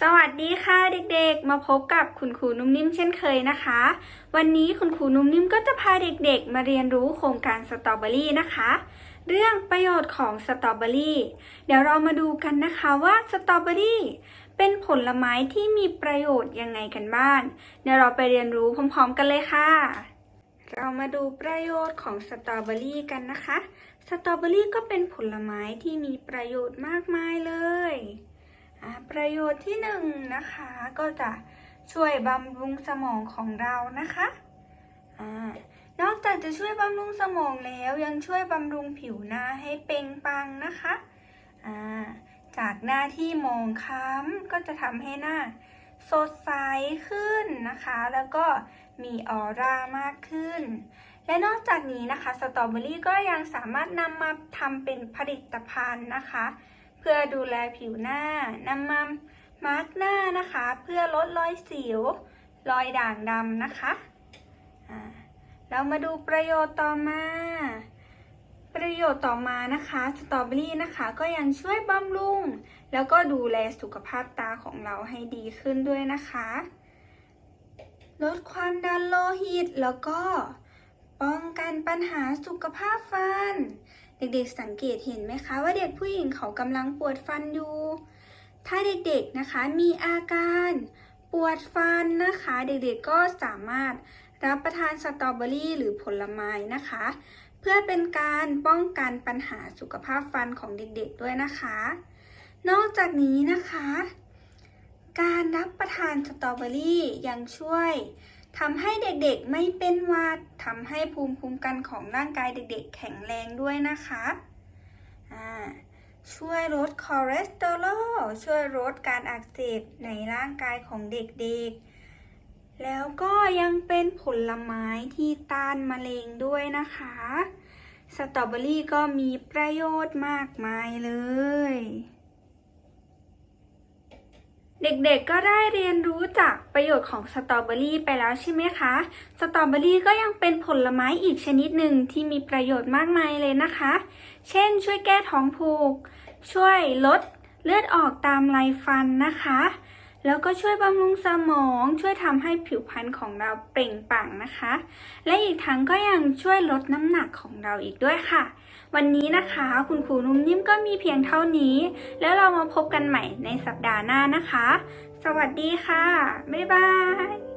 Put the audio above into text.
สวัสดีค่ะเด็กๆ มาพบกับคุณครูนุ่มนิ่มเช่นเคยนะคะ วันนี้คุณครูนุ่มนิ่มก็จะพาเด็กๆ มาเรียนรู้โครงการสตรอเบอรี่นะคะ เรื่องประโยชน์ของสตรอเบอรี่ เดี๋ยวเรามาดูกันนะคะว่าสตรอเบอรี่เป็นผลไม้ที่มีประโยชน์ยังไงกันบ้าง เดี๋ยวเราไปเรียนรู้พร้อมๆกันเลยค่ะ เรามาดูประโยชน์ของสตรอเบอรี่กันนะคะ สตรอเบอรี่ก็เป็นผลไม้ที่มีประโยชน์มากมายเลย ประโยชน์ที่หนึ่งนะคะก็จะช่วยบำรุงสมองของเรานะคะอนอกจากจะช่วยบำรุงสมองแล้วยังช่วยบำรุงผิวหน้าให้เปล่งปังนะคะจากหน้าที่มองค้ำก็จะทำให้หน้าสดใสขึ้นนะคะ แล้วก็มีออร่ามากขึ้น และนอกจากนี้นะคะสตรอเบอรี่ก็ยังสามารถนำมาทำเป็นผลิตภัณฑ์นะคะ เพื่อดูแลผิวหน้านำมามาร์กหน้านะคะ เพื่อลดรอยสิว รอยด่างดำนะคะเรามาดูประโยชน์ต่อมา ประโยชน์ต่อมานะคะสตรอเบอรี่นะคะก็ยังช่วยบำรุง แล้วก็ดูแลสุขภาพตาของเราให้ดีขึ้นด้วยนะคะ ลดความดันโลหิตแล้วก็ป้องกันปัญหาสุขภาพฟัน เด็กๆสังเกตเห็นไหมคะว่าเด็กผู้หญิงเขากำลังปวดฟันอยู่ ถ้าเด็กๆนะคะมีอาการปวดฟันนะคะ เด็กๆก็สามารถรับประทานสตรอเบอรี่หรือผลไม้นะคะ เพื่อเป็นการป้องกันปัญหาสุขภาพฟันของเด็กๆด้วยนะคะ นอกจากนี้นะคะ การรับประทานสตรอเบอรี่ยังช่วย ทำให้เด็กๆไม่เป็นหวัดทำให้ภูมิคุ้มกันของร่างกายเด็กๆ แข็งแรงด้วยนะคะช่วยลดคอเลสเตอรอลช่วยลดการอักเสบในร่างกายของเด็กๆ แล้วก็ยังเป็นผลไม้ที่ต้านมะเร็งด้วยนะคะ สตรอเบอรี่ก็มีประโยชน์มากมายเลย เด็กๆ ก็ได้เรียนรู้จากประโยชน์ของสตรอเบอรี่ไปแล้วใช่ไหมคะ สตรอเบอรี่ก็ยังเป็นผลไม้อีกชนิดหนึ่งที่มีประโยชน์มากมายเลยนะคะ เช่น ช่วยแก้ท้องผูก ช่วยลดเลือดออกตามไรฟันนะคะ แล้วก็ช่วยบำรุงสมอง ช่วยทำให้ผิวพรรณของเราเปล่งปลั่งนะคะ และอีกทั้งก็ยังช่วยลดน้ำหนักของเราอีกด้วยค่ะ วันนี้นะคะคุณครูนุ่มนิ่มก็มีเพียงเท่านี้ แล้วเรามาพบกันใหม่ในสัปดาห์หน้านะคะ สวัสดีค่ะ บ๊ายบาย